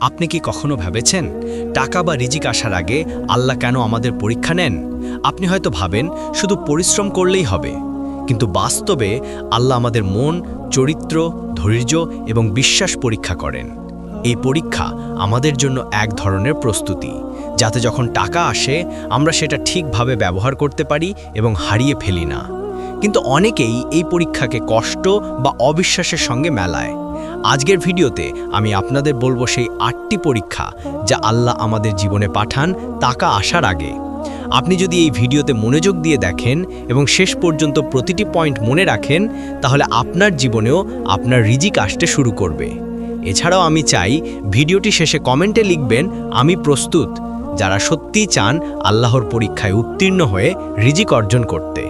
আপনি কি কখনো ভেবেছেন টাকা বা রিজিক আসার আগে আল্লাহ কেন আমাদের পরীক্ষা নেন? আপনি হয়তো ভাবেন শুধু পরিশ্রম করলেই হবে। কিন্তু বাস্তবে আল্লাহ আমাদের মন, চরিত্র, ধৈর্য এবং বিশ্বাস পরীক্ষা করেন। এই পরীক্ষা আমাদের জন্য এক ধরনের প্রস্তুতি, যাতে যখন টাকা আসে, আমরা সেটা ঠিকভাবে ব্যবহার করতে পারি এবং হারিয়ে ফেলি না। কিন্তু অনেকেই এই পরীক্ষাকে কষ্ট বা অবিশ্বাসের সঙ্গে মেলায়। আজকের ভিডিওতে আমি আপনাদের বলব সেই আটটি পরীক্ষা যা আল্লাহ আমাদের জীবনে পাঠান তাকা আসার আগে। আপনি যদি এই ভিডিওতে মনোযোগ দিয়ে দেখেন এবং শেষ পর্যন্ত প্রতিটি পয়েন্ট মনে রাখেন, তাহলে আপনার জীবনেও আপনার রিজিক আসতে শুরু করবে। এছাড়াও আমি চাই ভিডিওটি শেষে কমেন্টে লিখবেন, আমি প্রস্তুত যারা সত্যিই চান আল্লাহর পরীক্ষায় উত্তীর্ণ হয়ে রিজিক অর্জন করতে।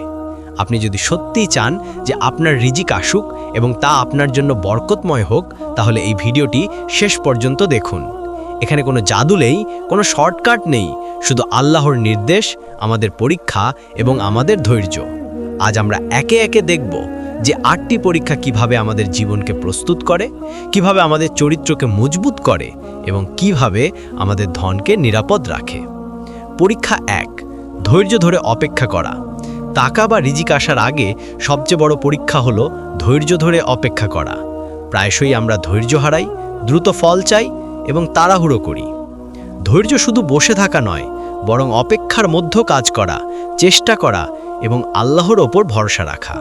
আপনি যদি সত্যিই চান যে আপনার রিজিক আসুক এবং তা আপনার জন্য বরকতময় হোক, তাহলে এই ভিডিওটি শেষ পর্যন্ত দেখুন। এখানে কোনো জাদু নেই, কোনো শর্টকাট নেই, শুধু আল্লাহর নির্দেশ, আমাদের পরীক্ষা এবং আমাদের ধৈর্য। আজ আমরা একে একে দেখব যে আটটি পরীক্ষা কীভাবে আমাদের জীবনকে প্রস্তুত করে, কীভাবে আমাদের চরিত্রকে মজবুত করে এবং কীভাবে আমাদের ধনকে নিরাপদ রাখে। পরীক্ষা এক, ধৈর্য ধরে অপেক্ষা করা। টাকা বা রিজিক আসার আগে সবচেয়ে বড় পরীক্ষা হলো ধৈর্য ধরে অপেক্ষা করা। প্রায়শই আমরা ধৈর্য হারাই, দ্রুত ফল চাই এবং তাড়াহুড়ো করি। ধৈর্য শুধু বসে থাকা নয়, বরং অপেক্ষার মধ্য কাজ করা, চেষ্টা করা এবং আল্লাহর ওপর ভরসা রাখা।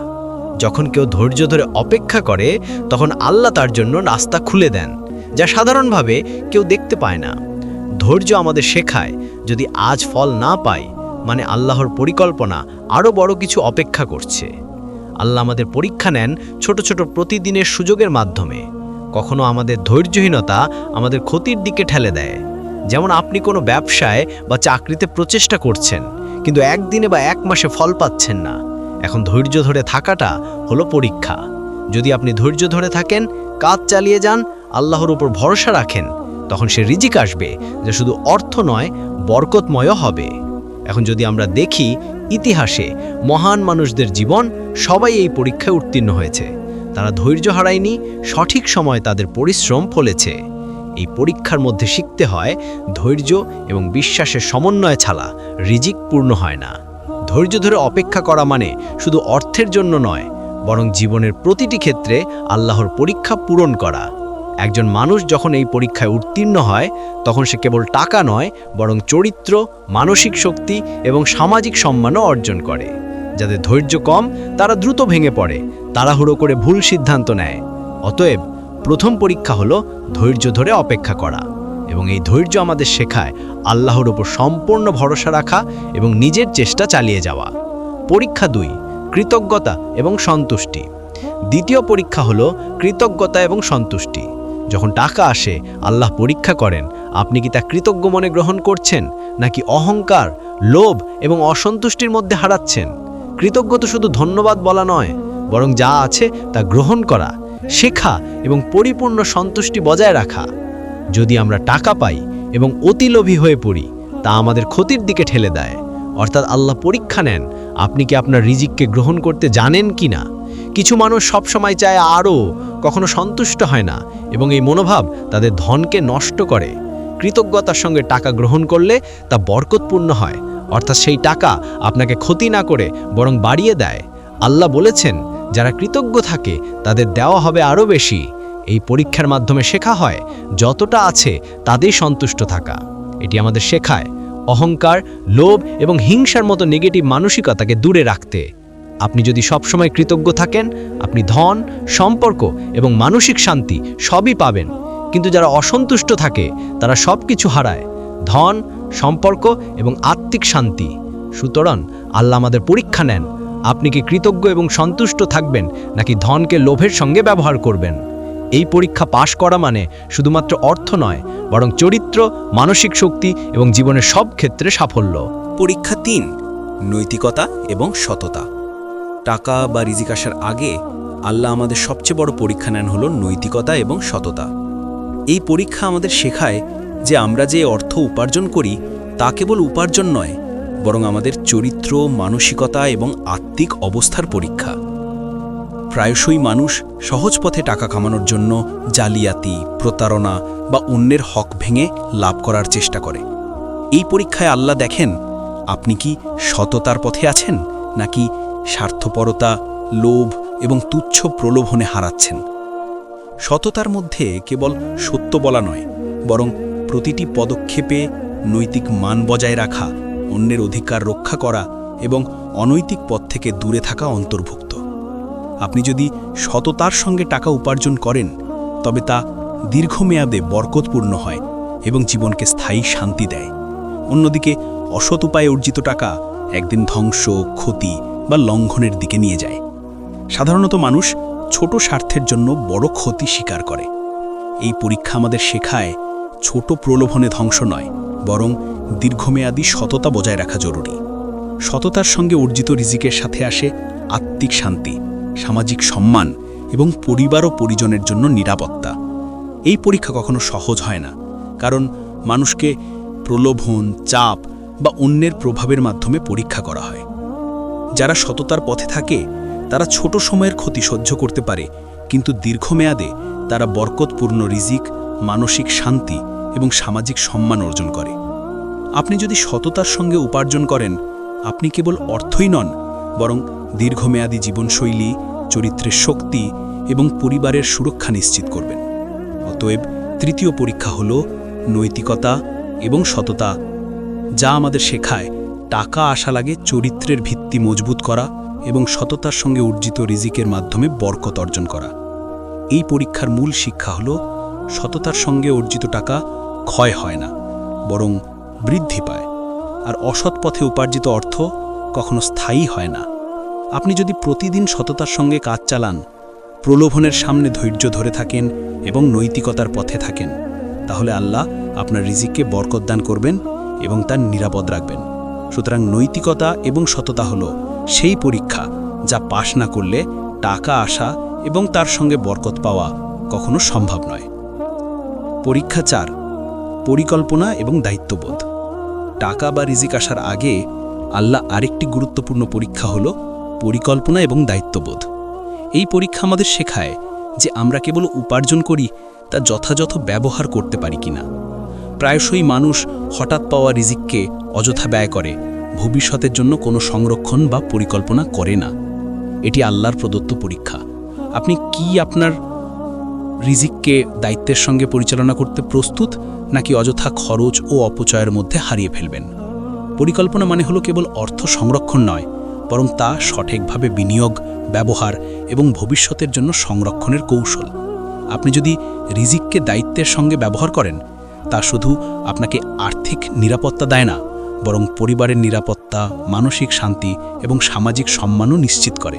যখন কেউ ধৈর্য ধরে অপেক্ষা করে, তখন আল্লাহ তার জন্য রাস্তা খুলে দেন, যা সাধারণভাবে কেউ দেখতে পায় না। ধৈর্য আমাদের শেখায়, যদি আজ ফল না পাই মানে আল্লাহর পরিকল্পনা আরও বড় কিছু অপেক্ষা করছে। আল্লাহ আমাদের পরীক্ষা নেন ছোট ছোট প্রতিদিনের সুযোগের মাধ্যমে। কখনো আমাদের ধৈর্যহীনতা আমাদের ক্ষতির দিকে ঠেলে দেয়। যেমন আপনি কোনো ব্যবসায় বা চাকরিতে প্রচেষ্টা করছেন, কিন্তু একদিনে বা এক মাসে ফল পাচ্ছেন না। এখন ধৈর্য ধরে থাকাটা হলো পরীক্ষা। যদি আপনি ধৈর্য ধরে থাকেন, কাজ চালিয়ে যান, আল্লাহর উপর ভরসা রাখেন, তখন সে রিজিক আসবে যে শুধু অর্থ নয় বরকতময় হবে। এখন যদি আমরা দেখি, ইতিহাসে মহান মানুষদের জীবন সবাই এই পরীক্ষায় উত্তীর্ণ হয়েছে। তারা ধৈর্য হারায়নি, সঠিক সময় তাদের পরিশ্রম ফলেছে। এই পরীক্ষার মধ্যে শিখতে হয়, ধৈর্য এবং বিশ্বাসের সমন্বয় ছাড়া রিজিক পূর্ণ হয় না। ধৈর্য ধরে অপেক্ষা করা মানে শুধু অর্থের জন্য নয়, বরং জীবনের প্রতিটি ক্ষেত্রে আল্লাহর পরীক্ষা পূরণ করা। একজন মানুষ যখন এই পরীক্ষায় উত্তীর্ণ হয়, তখন সে কেবল টাকা নয়, বরং চরিত্র, মানসিক শক্তি এবং সামাজিক সম্মানও অর্জন করে। যাদের ধৈর্য কম, তারা দ্রুত ভেঙে পড়ে, তাড়াহুড়ো করে ভুল সিদ্ধান্ত নেয়। অতএব, প্রথম পরীক্ষা হলো ধৈর্য ধরে অপেক্ষা করা এবং এই ধৈর্য আমাদের শেখায় আল্লাহর ওপর সম্পূর্ণ ভরসা রাখা এবং নিজের চেষ্টা চালিয়ে যাওয়া। পরীক্ষা দুই, কৃতজ্ঞতা এবং সন্তুষ্টি। দ্বিতীয় পরীক্ষা হলো কৃতজ্ঞতা এবং সন্তুষ্টি। যখন টাকা আসে, আল্লাহ পরীক্ষা করেন, আপনি কি তা কৃতজ্ঞ মনে গ্রহণ করছেন, নাকি অহংকার, লোভ এবং অসন্তুষ্টির মধ্যে হারাচ্ছেন? কৃতজ্ঞ তো শুধু ধন্যবাদ বলা নয়, বরং যা আছে তা গ্রহণ করা, শেখা এবং পরিপূর্ণ সন্তুষ্টি বজায় রাখা। যদি আমরা টাকা পাই এবং অতিলোভী হয়ে পড়ি, তা আমাদের ক্ষতির দিকে ঠেলে দেয়। অর্থাৎ আল্লাহ পরীক্ষা নেন, আপনি কি আপনার রিজিককে গ্রহণ করতে জানেন কি না কিছু মানুষ সবসময় চায় আরও কখনো সন্তুষ্ট হয় না এবং এই মনোভাব তাদের ধনকে নষ্ট করে। কৃতজ্ঞতার সঙ্গে টাকা গ্রহণ করলে তা বরকতপূর্ণ হয়। অর্থাৎ সেই টাকা আপনাকে ক্ষতি না করে বরং বাড়িয়ে দেয়। আল্লাহ বলেছেন, যারা কৃতজ্ঞ থাকে, তাদের দেওয়া হবে আরও বেশি। এই পরীক্ষার মাধ্যমে শেখা হয়, যতটা আছে তাতেই সন্তুষ্ট থাকা। এটি আমাদের শেখায়। অহংকার, লোভ এবং হিংসার মতো নেগেটিভ মানসিকতাকে দূরে রাখতে। আপনি যদি সবসময় কৃতজ্ঞ থাকেন, আপনি ধন, সম্পর্ক এবং মানসিক শান্তি সবই পাবেন। কিন্তু যারা অসন্তুষ্ট থাকে, তারা সব কিছু হারায়। ধন, সম্পর্ক এবং আত্মিক শান্তি। সুতরাং আল্লাহ আমাদের পরীক্ষা নেন, আপনি কি কৃতজ্ঞ এবং সন্তুষ্ট থাকবেন, নাকি ধনকে লোভের সঙ্গে ব্যবহার করবেন? এই পরীক্ষা পাশ করা মানে শুধুমাত্র অর্থ নয়, বরং চরিত্র, মানসিক শক্তি এবং জীবনের সব ক্ষেত্রে সাফল্য। পরীক্ষা তিন, নৈতিকতা এবং সততা। টাকা বা রিজিক আসার আগে আল্লাহ আমাদের সবচেয়ে বড় পরীক্ষা নেন হলো নৈতিকতা এবং সততা। এই পরীক্ষা আমাদের শেখায় যে আমরা যে অর্থ উপার্জন করি তা কেবল উপার্জন নয়, বরং আমাদের চরিত্র, মানসিকতা এবং আত্মিক অবস্থার পরীক্ষা। প্রায়শই মানুষ সহজ পথে টাকা কামানোর জন্য জালিয়াতি, প্রতারণা বা অন্যের হক ভেঙে লাভ করার চেষ্টা করে। এই পরীক্ষায় আল্লাহ দেখেন, আপনি কি সততার পথে আছেন, নাকি স্বার্থপরতা, লোভ এবং তুচ্ছ প্রলোভনে হারাচ্ছেন। সততার মধ্যে কেবল সত্য বলা নয়, বরং প্রতিটি পদক্ষেপে নৈতিক মান বজায় রাখা, অন্যের অধিকার রক্ষা করা এবং অনৈতিক পথ থেকে দূরে থাকা অন্তর্ভুক্ত। আপনি যদি সততার সঙ্গে টাকা উপার্জন করেন, তবে তা দীর্ঘমেয়াদে বরকতপূর্ণ হয় এবং জীবনকে স্থায়ী শান্তি দেয়। অন্যদিকে অসৎ উপায়ে অর্জিত টাকা একদিন ধ্বংস, ক্ষতি বা লঙ্ঘনের দিকে নিয়ে যায়। সাধারণত মানুষ ছোট স্বার্থের জন্য বড় ক্ষতি স্বীকার করে। এই পরীক্ষা আমাদের শেখায় ছোট প্রলোভনে ধ্বংস নয়, বরং দীর্ঘমেয়াদী সততা বজায় রাখা জরুরি। সততার সঙ্গে অর্জিত রিজিকের সাথে আসে আত্মিক শান্তি, সামাজিক সম্মান এবং পরিবার ও পরিজনের জন্য নিরাপত্তা। এই পরীক্ষা কখনো সহজ হয় না, কারণ মানুষকে প্রলোভন, চাপ বা অন্যের প্রভাবের মাধ্যমে পরীক্ষা করা হয়। যারা সততার পথে থাকে, তারা ছোট সময়ের ক্ষতি সহ্য করতে পারে, কিন্তু দীর্ঘমেয়াদে তারা বরকতপূর্ণ রিজিক, মানসিক শান্তি এবং সামাজিক সম্মান অর্জন করে। আপনি যদি সততার সঙ্গে উপার্জন করেন, আপনি কেবল অর্থই নন, বরং দীর্ঘমেয়াদী জীবনশৈলী, চরিত্রের শক্তি এবং পরিবারের সুরক্ষা নিশ্চিত করবেন। অতএব তৃতীয় পরীক্ষা হল নৈতিকতা এবং সততা, যা আমাদের শেখায় টাকা আসা লাগে চরিত্রের ভিত্তি মজবুত করা এবং সততার সঙ্গে অর্জিত রিজিকের মাধ্যমে বরকত অর্জন করা। এই পরীক্ষার মূল শিক্ষা হল, সততার সঙ্গে অর্জিত টাকা ক্ষয় হয় না, বরং বৃদ্ধি পায়। আর অসৎ পথে উপার্জিত অর্থ কখনো স্থায়ী হয় না। আপনি যদি প্রতিদিন সততার সঙ্গে কাজ চালান, প্রলোভনের সামনে ধৈর্য ধরে থাকেন এবং নৈতিকতার পথে থাকেন, তাহলে আল্লাহ আপনার রিজিককে বরকতদান করবেন এবং তার নিরাপদ রাখবেন। সুতরাং নৈতিকতা এবং সততা হল সেই পরীক্ষা যা পাশ না করলে টাকা আসা এবং তার সঙ্গে বরকত পাওয়া কখনো সম্ভব নয়। পরীক্ষা চার, পরিকল্পনা এবং দায়িত্ববোধ। টাকা বা রিজিক আসার আগে আল্লাহ আরেকটি গুরুত্বপূর্ণ পরীক্ষা হল পরিকল্পনা এবং দায়িত্ববোধ। এই পরীক্ষা আমাদের শেখায় যে আমরা কেবল উপার্জন করি তা যথাযথ ব্যবহার করতে পারি কিনা। প্রায়শই মানুষ হঠাৎ পাওয়া রিজিককে অযথা ব্যয় করে, ভবিষ্যতের জন্য কোনো সংরক্ষণ বা পরিকল্পনা করে না। এটি আল্লাহর প্রদত্ত পরীক্ষা। আপনি কি আপনার রিজিককে দায়িত্বের সঙ্গে পরিচালনা করতে প্রস্তুত, নাকি অযথা খরচ ও অপচয়ের মধ্যে হারিয়ে ফেলবেন? পরিকল্পনা মানে হলো কেবল অর্থ সংরক্ষণ নয়, বরং তা সঠিকভাবে বিনিয়োগ, ব্যবহার এবং ভবিষ্যতের জন্য সংরক্ষণের কৌশল। আপনি যদি রিজিককে দায়িত্বের সঙ্গে ব্যবহার করেন তা শুধু আপনাকে আর্থিক নিরাপত্তা দেয় না, বরং পরিবারের নিরাপত্তা, মানসিক শান্তি এবং সামাজিক সম্মানও নিশ্চিত করে।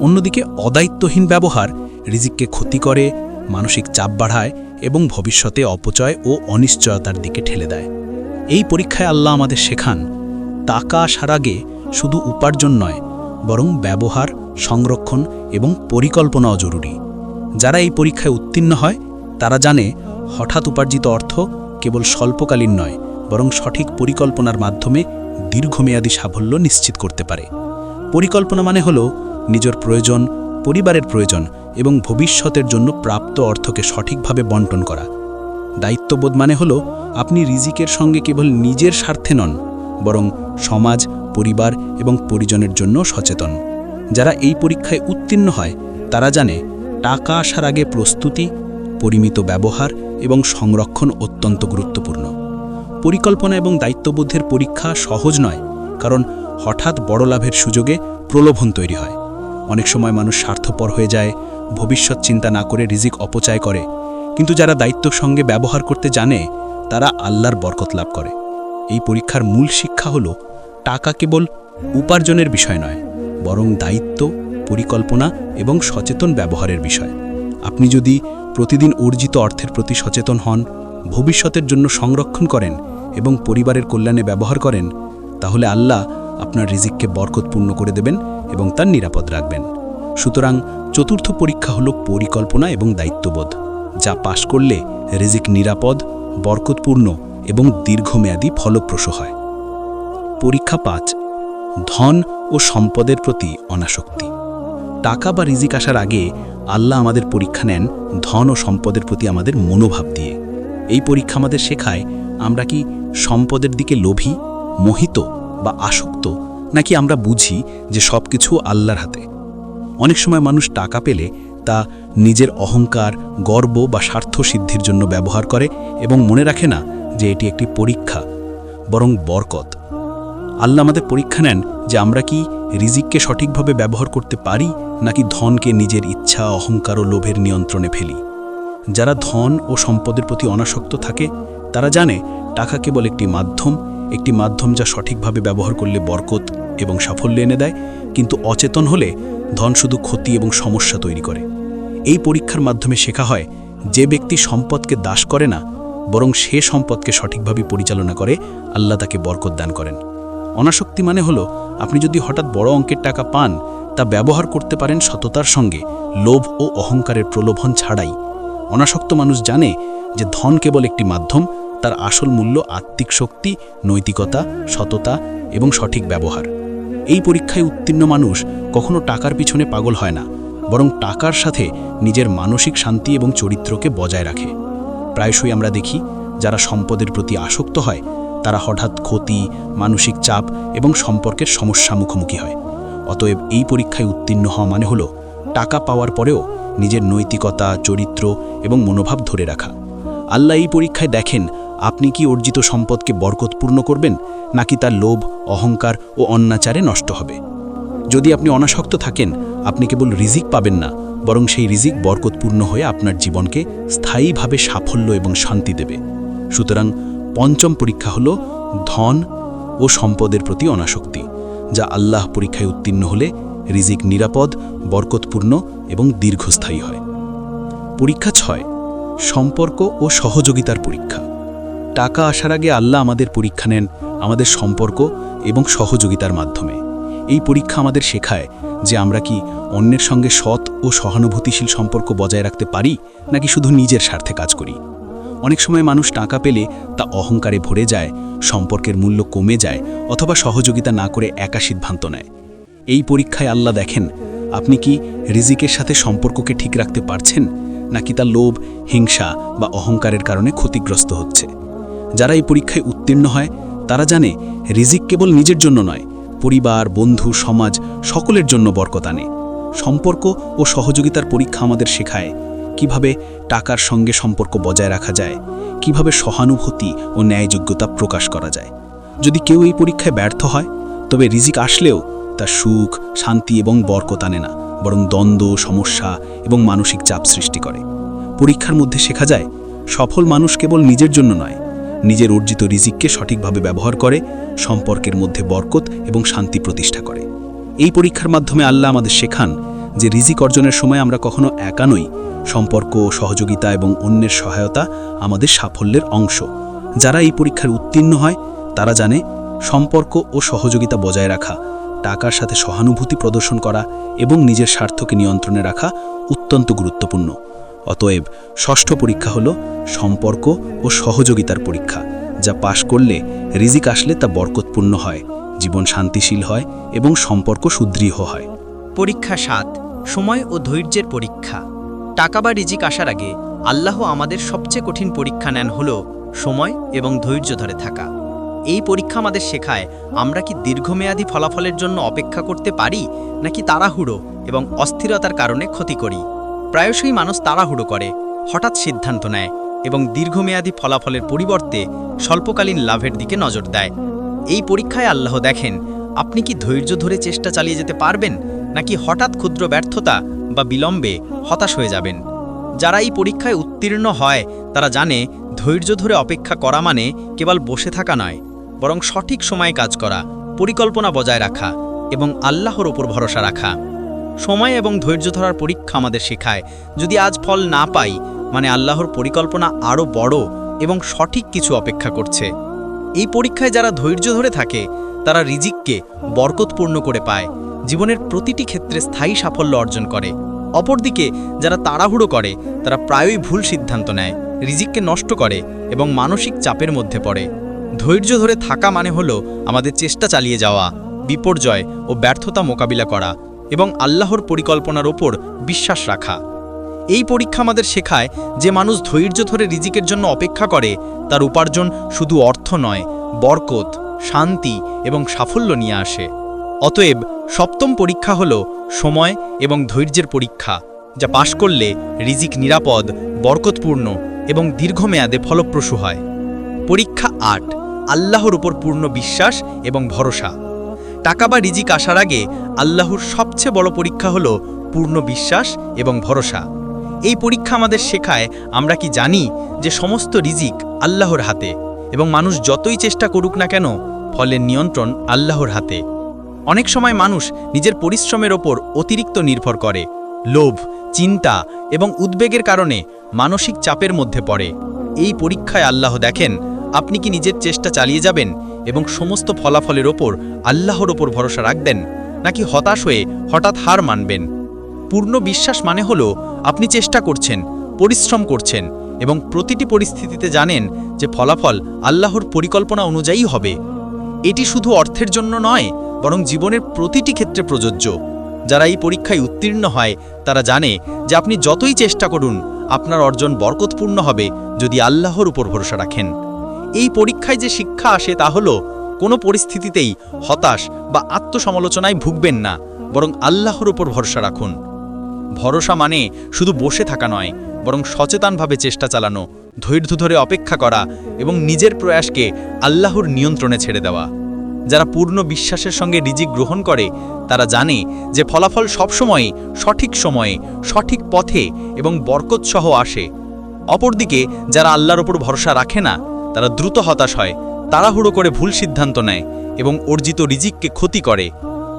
অন্যদিকে অদায়িত্বহীন ব্যবহার রিজিককে ক্ষতি করে, মানসিক চাপ বাড়ায় এবং ভবিষ্যতে অপচয় ও অনিশ্চয়তার দিকে ঠেলে দেয়। এই পরীক্ষায় আল্লাহ আমাদের শেখান, টাকা আসার আগে শুধু উপার্জন নয়, বরং ব্যবহার, সংরক্ষণ এবং পরিকল্পনাও জরুরি। যারা এই পরীক্ষায় উত্তীর্ণ হয়, তারা জানে হঠাৎ উপার্জিত অর্থ কেবল স্বল্পকালীন নয়, বরং সঠিক পরিকল্পনার মাধ্যমে দীর্ঘমেয়াদী সাফল্য নিশ্চিত করতে পারে। পরিকল্পনা মানে হল নিজের প্রয়োজন, পরিবারের প্রয়োজন এবং ভবিষ্যতের জন্য প্রাপ্ত অর্থকে সঠিকভাবে বন্টন করা। দায়িত্ববোধ মানে হল আপনি রিজিকের সঙ্গে কেবল নিজের স্বার্থে নন, বরং সমাজ, পরিবার এবং পরিজনের জন্য সচেতন। যারা এই পরীক্ষায় উত্তীর্ণ হয়, তারা জানে টাকা আসার আগে প্রস্তুতি পরিমিত ব্যবহার এবং সংরক্ষণ অত্যন্ত গুরুত্বপূর্ণ। পরিকল্পনা এবং দায়িত্ববোধের পরীক্ষা সহজ নয়, কারণ হঠাৎ বড় লাভের সুযোগে প্রলোভন তৈরি হয়। অনেক সময় মানুষ স্বার্থপর হয়ে যায়, ভবিষ্যৎ চিন্তা না করে রিজিক অপচয় করে। কিন্তু যারা দায়িত্ব সঙ্গে ব্যবহার করতে জানে, তারা আল্লাহর বরকত লাভ করে। এই পরীক্ষার মূল শিক্ষা হল, টাকা কেবল উপার্জনের বিষয় নয়, বরং দায়িত্ব, পরিকল্পনা এবং সচেতন ব্যবহারের বিষয়। আপনি যদি প্রতিদিন অর্জিত অর্থের প্রতি সচেতন হন, ভবিষ্যতের জন্য সংরক্ষণ করেন এবং পরিবারের কল্যাণে ব্যবহার করেন, তাহলে আল্লাহ আপনার রিজিককে বরকতপূর্ণ করে দেবেন এবং তার নিরাপদ রাখবেন। সুতরাং চতুর্থ পরীক্ষা হল পরিকল্পনা এবং দায়িত্ববোধ, যা পাশ করলে রিজিক নিরাপদ, বরকতপূর্ণ এবং দীর্ঘমেয়াদী ফলপ্রসূ হয়। পরীক্ষা পাঁচ, ধন ও সম্পদের প্রতি অনাসক্তি। টাকা বা রিজিক আসার আগে আল্লাহ আমাদের পরীক্ষা নেন ধন ও সম্পদের প্রতি আমাদের মনোভাব দিয়ে। এই পরীক্ষা আমাদের শেখায় আমরা কি সম্পদের দিকে লোভী, মোহিত বা আসক্ত, নাকি আমরা বুঝি যে সব কিছু আল্লাহর হাতে? অনেক সময় মানুষ টাকা পেলে তা নিজের অহংকার, গর্ব বা স্বার্থ সিদ্ধির জন্য ব্যবহার করে এবং মনে রাখে না যে এটি একটি পরীক্ষা, বরং বরকত। আল্লাহ আমাদের পরীক্ষা নেন যে আমরা কি রিজিককে সঠিকভাবে ব্যবহার করতে পারি, নাকি ধনকে নিজের ইচ্ছা, অহংকার ও লোভের নিয়ন্ত্রণে ফেলি। যারা ধন ও সম্পদের প্রতি অনাসক্ত থাকে, তারা জানে টাকা কেবল একটি মাধ্যম একটি মাধ্যম যা সঠিকভাবে ব্যবহার করলে বরকত এবং সাফল্য এনে দেয়, কিন্তু অচেতন হলে ধন শুধু ক্ষতি এবং সমস্যা তৈরি করে। এই পরীক্ষার মাধ্যমে শেখা হয়, যে ব্যক্তি সম্পদকে দাস করে না, বরং সে সম্পদকে সঠিকভাবে পরিচালনা করে, আল্লাহ তাকে বরকত দান করেন। অনাসক্তি মানে হলো, আপনি যদি হঠাৎ বড় অঙ্কের টাকা পান, তা ব্যবহার করতে পারেন সততার সঙ্গে, লোভ ও অহংকারের প্রলোভন ছাড়াই। অনাসক্ত মানুষ জানে যে ধন কেবল একটি মাধ্যম, তার আসল মূল্য আত্মিক শক্তি, নৈতিকতা, সততা এবং সঠিক ব্যবহার। এই পরীক্ষায় উত্তীর্ণ মানুষ কখনো টাকার পিছনে পাগল হয় না, বরং টাকার সাথে নিজের মানসিক শান্তি এবং চরিত্রকে বজায় রাখে। প্রায়শই আমরা দেখি, যারা সম্পদের প্রতি আসক্ত হয় তারা হঠাৎ ক্ষতি, মানসিক চাপ এবং সম্পর্কের সমস্যা মুখোমুখি হয়। অতএব এই পরীক্ষায় উত্তীর্ণ হওয়া মানে হলো টাকা পাওয়ার পরেও নিজের নৈতিকতা, চরিত্র এবং মনোভাব ধরে রাখা। আল্লাহ এই পরীক্ষায় দেখেন, আপনি কি অর্জিত সম্পদকে বরকতপূর্ণ করবেন, নাকি তার লোভ, অহংকার ও অন্যাচারে নষ্ট হবে? যদি আপনি অনাসক্ত থাকেন, আপনি কেবল রিজিক পাবেন না, বরং সেই রিজিক বরকতপূর্ণ হয়ে আপনার জীবনকে স্থায়ীভাবে সাফল্য এবং শান্তি দেবে। সুতরাং পঞ্চম পরীক্ষা হল ধন ও সম্পদের প্রতি অনাসক্তি, যা আল্লাহ পরীক্ষায় উত্তীর্ণ হলে রিজিক নিরাপদ, বরকতপূর্ণ এবং দীর্ঘস্থায়ী হয়। পরীক্ষা ছয়, সম্পর্ক ও সহযোগিতার পরীক্ষা। টাকা আসার আগে আল্লাহ আমাদের পরীক্ষা নেন আমাদের সম্পর্ক এবং সহযোগিতার মাধ্যমে। এই পরীক্ষা আমাদের শেখায় যে আমরা কি অন্যের সঙ্গে সৎ ও সহানুভূতিশীল সম্পর্ক বজায় রাখতে পারি, নাকি শুধু নিজের স্বার্থে কাজ করি। অনেক সময় মানুষ টাকা পেলে তা অহংকারে ভরে যায়, সম্পর্কের মূল্য কমে যায় অথবা সহযোগিতা না করে একা সিদ্ধান্ত নেয়। এই পরীক্ষায় আল্লাহ দেখেন, আপনি কি রিজিকের সাথে সম্পর্ককে ঠিক রাখতে পারছেন? নাকি তা লোভ, হিংসা বা অহংকারের কারণে ক্ষতিগ্রস্ত হচ্ছে? যারা এই পরীক্ষায় উত্তীর্ণ হয়, তারা জানে রিজিক কেবল নিজের জন্য নয়, পরিবার, বন্ধু, সমাজ সকলের জন্য বরকত আনে। সম্পর্ক ও সহযোগিতার পরীক্ষা আমাদের শেখায় কীভাবে টাকার সঙ্গে সম্পর্ক বজায় রাখা যায়, কীভাবে সহানুভূতি ও ন্যায়যোগ্যতা প্রকাশ করা যায়। যদি কেউ এই পরীক্ষায় ব্যর্থ হয়, তবে রিজিক আসলেও তা সুখ, শান্তি এবং বরকত আনে না, বরং দ্বন্দ্ব, সমস্যা এবং মানসিক চাপ সৃষ্টি করে। পরীক্ষার মধ্যে শেখা যায়, সফল মানুষ কেবল নিজের জন্য নয়, নিজের অর্জিত রিজিককে সঠিকভাবে ব্যবহার করে, সম্পর্কের মধ্যে বরকত এবং শান্তি প্রতিষ্ঠা করে। এই পরীক্ষার মাধ্যমে আল্লাহ আমাদের শেখান যে রিজিক অর্জনের সময় আমরা কখনো একা নই সম্পর্ক, সহযোগিতা এবং অন্যের সহায়তা আমাদের সাফল্যের অংশ। যারা এই পরীক্ষার উত্তীর্ণ হয়, তারা জানে সম্পর্ক ও সহযোগিতা বজায় রাখা, টাকার সাথে সহানুভূতি প্রদর্শন করা এবং নিজের স্বার্থকে নিয়ন্ত্রণে রাখা অত্যন্ত গুরুত্বপূর্ণ। অতএব ষষ্ঠ পরীক্ষা হল সম্পর্ক ও সহযোগিতার পরীক্ষা, যা পাশ করলে রিজিক আসলে তা বরকতপূর্ণ হয়, জীবন শান্তিশীল হয় এবং সম্পর্ক সুদৃঢ় হয়। পরীক্ষা সাত, সময় ও ধৈর্যের পরীক্ষা। টাকা বা রিজিক আসার আগে আল্লাহ আমাদের সবচেয়ে কঠিন পরীক্ষা নেন হল সময় এবং ধৈর্য ধরে থাকা। এই পরীক্ষা আমাদের শেখায়, আমরা কি দীর্ঘমেয়াদী ফলাফলের জন্য অপেক্ষা করতে পারি, নাকি তাড়াহুড়ো এবং অস্থিরতার কারণে ক্ষতি করি? প্রায়শই মানুষ তাড়াহুড়ো করে, হঠাৎ সিদ্ধান্ত নেয় এবং দীর্ঘমেয়াদী ফলাফলের পরিবর্তে স্বল্পকালীন লাভের দিকে নজর দেয়। এই পরীক্ষায় আল্লাহ দেখেন, আপনি কি ধৈর্য ধরে চেষ্টা চালিয়ে যেতে পারবেন, নাকি হঠাৎ ক্ষুদ্র ব্যর্থতা বা বিলম্বে হতাশ হয়ে যাবেন। যারা এই পরীক্ষায় উত্তীর্ণ হয়, তারা জানে ধৈর্য ধরে অপেক্ষা করা মানে কেবল বসে থাকা নয়, বরং সঠিক সময়ে কাজ করা, পরিকল্পনা বজায় রাখা এবং আল্লাহর ওপর ভরসা রাখা। সময় এবং ধৈর্য ধরার পরীক্ষা আমাদের শেখায়, যদি আজ ফল না পাই মানে আল্লাহর পরিকল্পনা আরও বড় এবং সঠিক কিছু অপেক্ষা করছে। এই পরীক্ষায় যারা ধৈর্য ধরে থাকে, তারা রিজিককে বরকতপূর্ণ করে পায় জীবনের প্রতিটি ক্ষেত্রে স্থায়ী সাফল্য অর্জন করে। অপরদিকে, যারা তাড়াহুড়ো করে, তারা প্রায়ই ভুল সিদ্ধান্ত নেয়, রিজিককে নষ্ট করে এবং মানসিক চাপের মধ্যে পড়ে। ধৈর্য ধরে থাকা মানে হলো আমাদের চেষ্টা চালিয়ে যাওয়া, বিপর্যয় ও ব্যর্থতা মোকাবিলা করা এবং আল্লাহর পরিকল্পনার ওপর বিশ্বাস রাখা। এই পরীক্ষা আমাদের শেখায় যে মানুষ ধৈর্য ধরে রিজিকের জন্য অপেক্ষা করে, তার উপার্জন শুধু অর্থ নয়, বরকত, শান্তি এবং সাফল্য নিয়ে আসে। অতএব সপ্তম পরীক্ষা হল সময় এবং ধৈর্যের পরীক্ষা, যা পাশ করলে রিজিক নিরাপদ, বরকতপূর্ণ এবং দীর্ঘমেয়াদে ফলপ্রসূ হয়। পরীক্ষা আট, আল্লাহর উপর পূর্ণ বিশ্বাস এবং ভরসা। টাকা বা রিজিক আসার আগে আল্লাহর সবচেয়ে বড় পরীক্ষা হল পূর্ণ বিশ্বাস এবং ভরসা। এই পরীক্ষা আমাদের শেখায়, আমরা কি জানি যে সমস্ত রিজিক আল্লাহর হাতে এবং মানুষ যতই চেষ্টা করুক না কেন, ফলের নিয়ন্ত্রণ আল্লাহর হাতে। অনেক সময় মানুষ নিজের পরিশ্রমের ওপর অতিরিক্ত নির্ভর করে, লোভ, চিন্তা এবং উদ্বেগের কারণে মানসিক চাপের মধ্যে পড়ে। এই পরীক্ষায় আল্লাহ দেখেন, আপনি কি নিজের চেষ্টা চালিয়ে যাবেন এবং সমস্ত ফলাফলের ওপর আল্লাহর ওপর ভরসা রাখবেন, নাকি হতাশ হয়ে হঠাৎ হার মানবেন? পূর্ণ বিশ্বাস মানে হলো, আপনি চেষ্টা করছেন, পরিশ্রম করছেন এবং প্রতিটি পরিস্থিতিতে জানেন যে ফলাফল আল্লাহর পরিকল্পনা অনুযায়ী হবে। এটি শুধু অর্থের জন্য নয়, বরং জীবনের প্রতিটি ক্ষেত্রে প্রযোজ্য। যারা এই পরীক্ষায় উত্তীর্ণ হয়, তারা জানে যে আপনি যতই চেষ্টা করুন, আপনার অর্জন বরকতপূর্ণ হবে যদি আল্লাহর উপর ভরসা রাখেন। এই পরীক্ষায় যে শিক্ষা আসে তা হলো, কোনো পরিস্থিতিতেই হতাশ বা আত্মসমালোচনায় ভুগবেন না, বরং আল্লাহর উপর ভরসা রাখুন। ভরসা মানে শুধু বসে থাকা নয়, বরং সচেতনভাবে চেষ্টা চালানো ধৈর্য ধরে অপেক্ষা করা এবং নিজের প্রয়াসকে আল্লাহর নিয়ন্ত্রণে ছেড়ে দেওয়া। যারা পূর্ণ বিশ্বাসের সঙ্গে রিজিক গ্রহণ করে, তারা জানে যে ফলাফল সবসময় সঠিক সময়ে, সঠিক পথে এবং বরকতসহ আসে। অপরদিকে, যারা আল্লাহর ওপর ভরসা রাখে না, তারা দ্রুত হতাশ হয়, তাড়াহুড়ো করে ভুল সিদ্ধান্ত নেয় এবং অর্জিত রিজিককে ক্ষতি করে।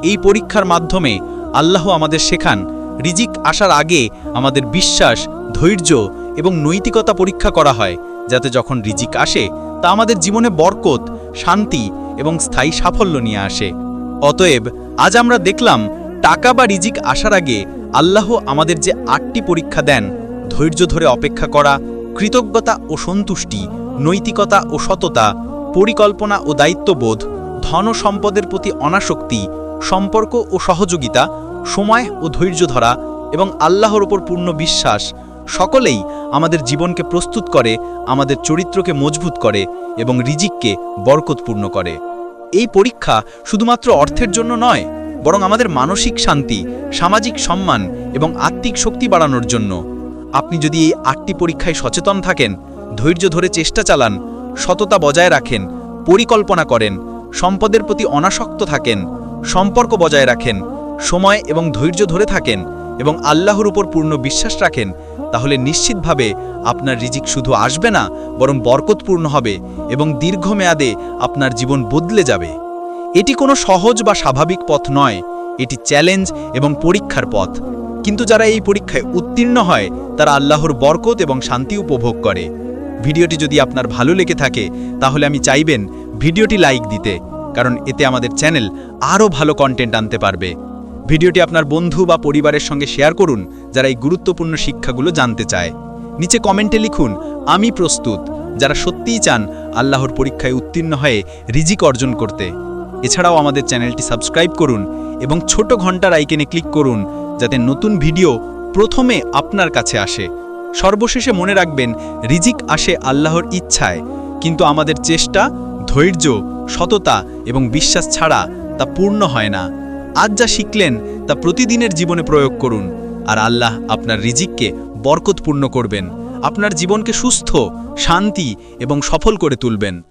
এই পরীক্ষার মাধ্যমে আল্লাহ আমাদের শেখান, রিজিক আসার আগে আমাদের বিশ্বাস, ধৈর্য এবং নৈতিকতা পরীক্ষা করা হয়, যাতে যখন রিজিক আসে, তা আমাদের জীবনে বরকত, শান্তি এবং স্থায়ী সাফল্য নিয়ে আসে। অতএব, আজ আমরা দেখলাম, টাকা বা রিজিক আসার আগে আল্লাহ আমাদের যে আটটি পরীক্ষা দেন, ধৈর্য ধরে অপেক্ষা করা, কৃতজ্ঞতা ও সন্তুষ্টি, নৈতিকতা ও সততা, পরিকল্পনা ও দায়িত্ববোধ, ধন সম্পদের প্রতি অনাসক্তি, সম্পর্ক ও সহযোগিতা, সময় ও ধৈর্য ধরা এবং আল্লাহর ওপর পূর্ণ বিশ্বাস সকলেই আমাদের জীবনকে প্রস্তুত করে, আমাদের চরিত্রকে মজবুত করে এবং রিজিককে বরকতপূর্ণ করে। এই পরীক্ষা শুধুমাত্র অর্থের জন্য নয়, বরং আমাদের মানসিক শান্তি, সামাজিক সম্মান এবং আত্মিক শক্তি বাড়ানোর জন্য। আপনি যদি এই আটটি পরীক্ষায় সচেতন থাকেন, ধৈর্য ধরে চেষ্টা চালান, সততা বজায় রাখেন, পরিকল্পনা করেন, সম্পদের প্রতি অনাসক্ত থাকেন, সম্পর্ক বজায় রাখেন সময় এবং ধৈর্য ধরে থাকেন এবং আল্লাহর উপর পূর্ণ বিশ্বাস রাখেন, তাহলে নিশ্চিতভাবে আপনার রিজিক শুধু আসবে না, বরং বরকতপূর্ণ হবে এবং দীর্ঘমেয়াদে আপনার জীবন বদলে যাবে। এটি কোনো সহজ বা স্বাভাবিক পথ নয়, এটি চ্যালেঞ্জ এবং পরীক্ষার পথ। কিন্তু যারা এই পরীক্ষায় উত্তীর্ণ হয়, তারা আল্লাহর বরকত এবং শান্তি উপভোগ করে। ভিডিওটি যদি আপনার ভালো লেগে থাকে, তাহলে আমি চাইবেন ভিডিওটি লাইক দিতে, কারণ এতে আমাদের চ্যানেল আরও ভালো কন্টেন্ট আনতে পারবে। ভিডিওটি আপনার বন্ধু বা পরিবারের সঙ্গে শেয়ার করুন, যারা এই গুরুত্বপূর্ণ শিক্ষাগুলো জানতে চায়। নিচে কমেন্টে লিখুন, আমি প্রস্তুত। যারা সত্যিই চান আল্লাহর পরীক্ষায় উত্তীর্ণ হয়ে রিজিক অর্জন করতে। এছাড়াও আমাদের চ্যানেলটি সাবস্ক্রাইব করুন এবং ছোট ঘণ্টার আইকেনে ক্লিক করুন, যাতে নতুন ভিডিও প্রথমে আপনার কাছে আসে। সর্বশেষে মনে রাখবেন, রিজিক আসে আল্লাহর ইচ্ছায়, কিন্তু আমাদের চেষ্টা ধৈর্য, সততা এবং বিশ্বাস ছাড়া তা পূর্ণ হয় না। আজ যা শিখলেন তা প্রতিদিনের জীবনে প্রয়োগ করুন। আর আল্লাহ আপনার রিজিককে বরকতপূর্ণ করবেন। আপনার জীবনকে সুস্থ, শান্তি এবং সফল করে তুলবেন।